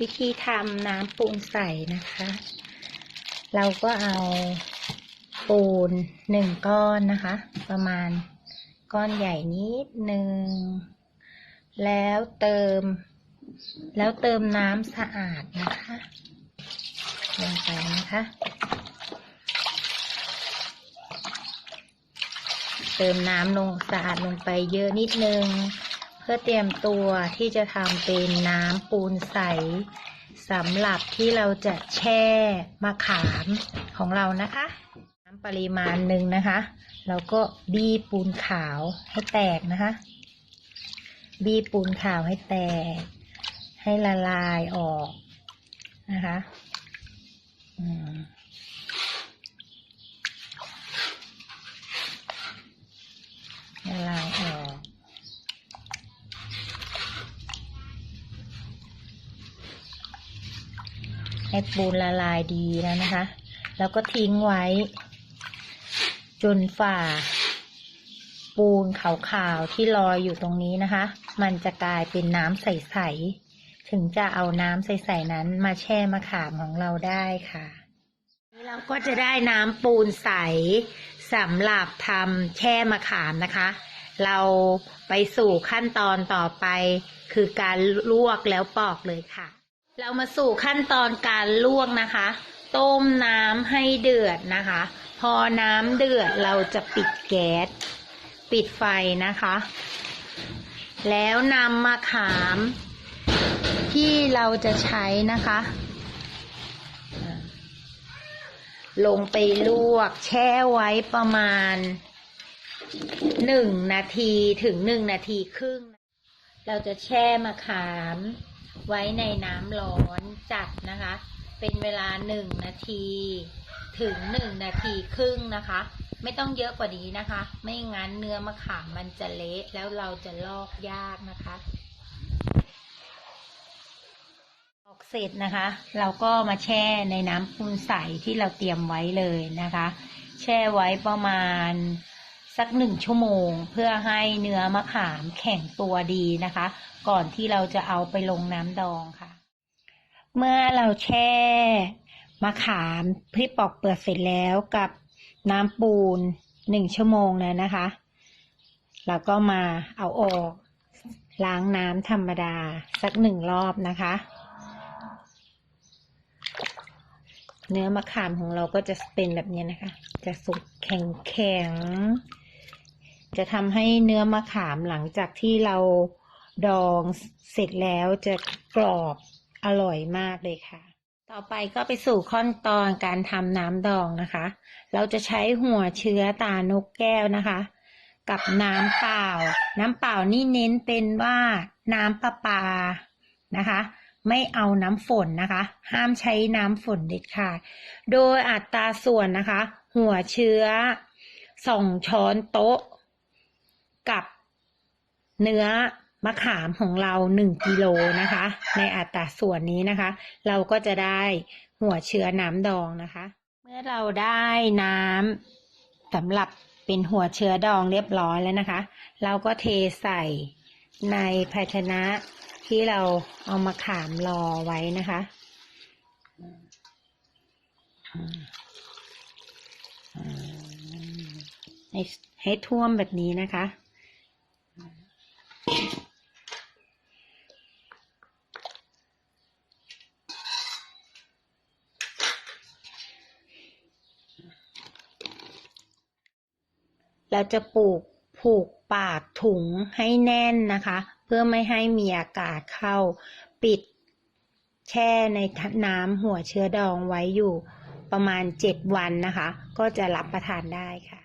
วิธีทำน้ำปูนใส่นะคะ เราก็เอาปูนหนึ่งก้อนนะคะ ประมาณก้อนใหญ่นิดหนึ่ง แล้วเติม แล้วเติมน้ำสะอาดนะคะลงไปนะคะ เติมน้ำลงสะอาดลงไปเยอะนิดนึง พื่อเตรียมตัวที่จะทำเป็นน้ำปูนใสสำหรับที่เราจะแช่มะขามของเรานะคะ น้ำปริมาณหนึ่งนะคะเราก็บี้ปูนขาวให้แตกนะคะ บี้ปูนขาวให้แตก ให้ละลายออกนะคะ อืม ละลายออก ให้ปูนละลายดีแล้วนะคะ แล้วก็ทิ้งไว้ จนฝ่า ปูนขาวๆที่ลอยอยู่ตรงนี้นะคะ มันจะกลายเป็นน้ำใสๆ ถึงจะเอาน้ำใสๆนั้นมาแช่มะขามของเราได้ค่ะนี่เราก็จะได้น้ำปูนใสสำหรับทำแช่มะขามนะคะ เราไปสู่ขั้นตอนต่อไป คือการลวกแล้วปอกเลยค่ะ เรามาสู่ขั้นตอนการลวกนะคะ ต้มน้ำให้เดือดนะคะ พอน้ำเดือดเราจะปิดแก๊ส ปิดไฟนะคะ แล้วนำมะขาม ที่เราจะใช้นะคะ ลงไปลวกแช่ไว้ประมาณหนึ่งนาทีถึงหนึ่งนาทีครึ่ง เราจะแช่มะขาม ไว้ในน้ำร้อนจัดนะคะ เป็นเวลาหนึ่งนาที ถึงหนึ่งนาทีครึ่งนะคะ ไม่ต้องเยอะกว่านี้นะคะ ไม่งั้นเนื้อมะขามมันจะเละแล้วเราจะลอกยากนะคะออกเสร็จนะคะ เราก็มาแช่ในน้ำปูนใสที่เราเตรียมไว้เลยนะคะ แช่ไว้ประมาณ สักหนึ่งชั่วโมง เพื่อให้เนื้อมะขามแข็งตัวดีนะคะ ก่อนที่เราจะเอาไปลงน้ำดองค่ะ เมื่อเราแช่มะขามที่ปอกเปลือกเสร็จแล้วกับน้ำปูนหนึ่งชั่วโมงแล้วนะคะเราก็มาเอาออกล้างน้ำธรรมดาสักหนึ่งรอบนะคะ เนื้อมะขามของเราก็จะเป็นแบบนี้นะคะ จะสุกแข็งแข็ง จะทำให้เนื้อมะขามหลังจากที่เราดองเสร็จแล้วจะกรอบอร่อยมากเลยค่ะ ต่อไปก็ไปสู่ขั้นตอนการทำน้ำดองนะคะ เราจะใช้หัวเชื้อตานกแก้วนะคะ กับน้ำเปล่า น้ำเปล่านี่เน้นเป็นว่าน้ำประปานะคะ ไม่เอาน้ำฝนนะคะ ห้ามใช้น้ำฝนเด็ดขาด โดยอัตราส่วนนะคะ หัวเชื้อสองช้อนโต๊ะ กับเนื้อมะขามของเราหนึ่งกิโลนะคะ ในอัตราส่วนนี้นะคะ เราก็จะได้หัวเชื้อน้ำดองนะคะ เมื่อเราได้น้ำสำหรับเป็นหัวเชื้อดองเรียบร้อยแล้วนะคะ เราก็เทใส่ในภาชนะที่เราเอามาขามรอไว้นะคะให้ท่วมแบบนี้นะคะ เราจะปลูกผูกปากถุงให้แน่นนะคะ เพื่อไม่ให้มีอากาศเข้า ปิดแช่ในน้ำหัวเชื้อดองไว้อยู่ประมาณเจ็ดวันนะคะ ก็จะรับประทานได้ค่ะ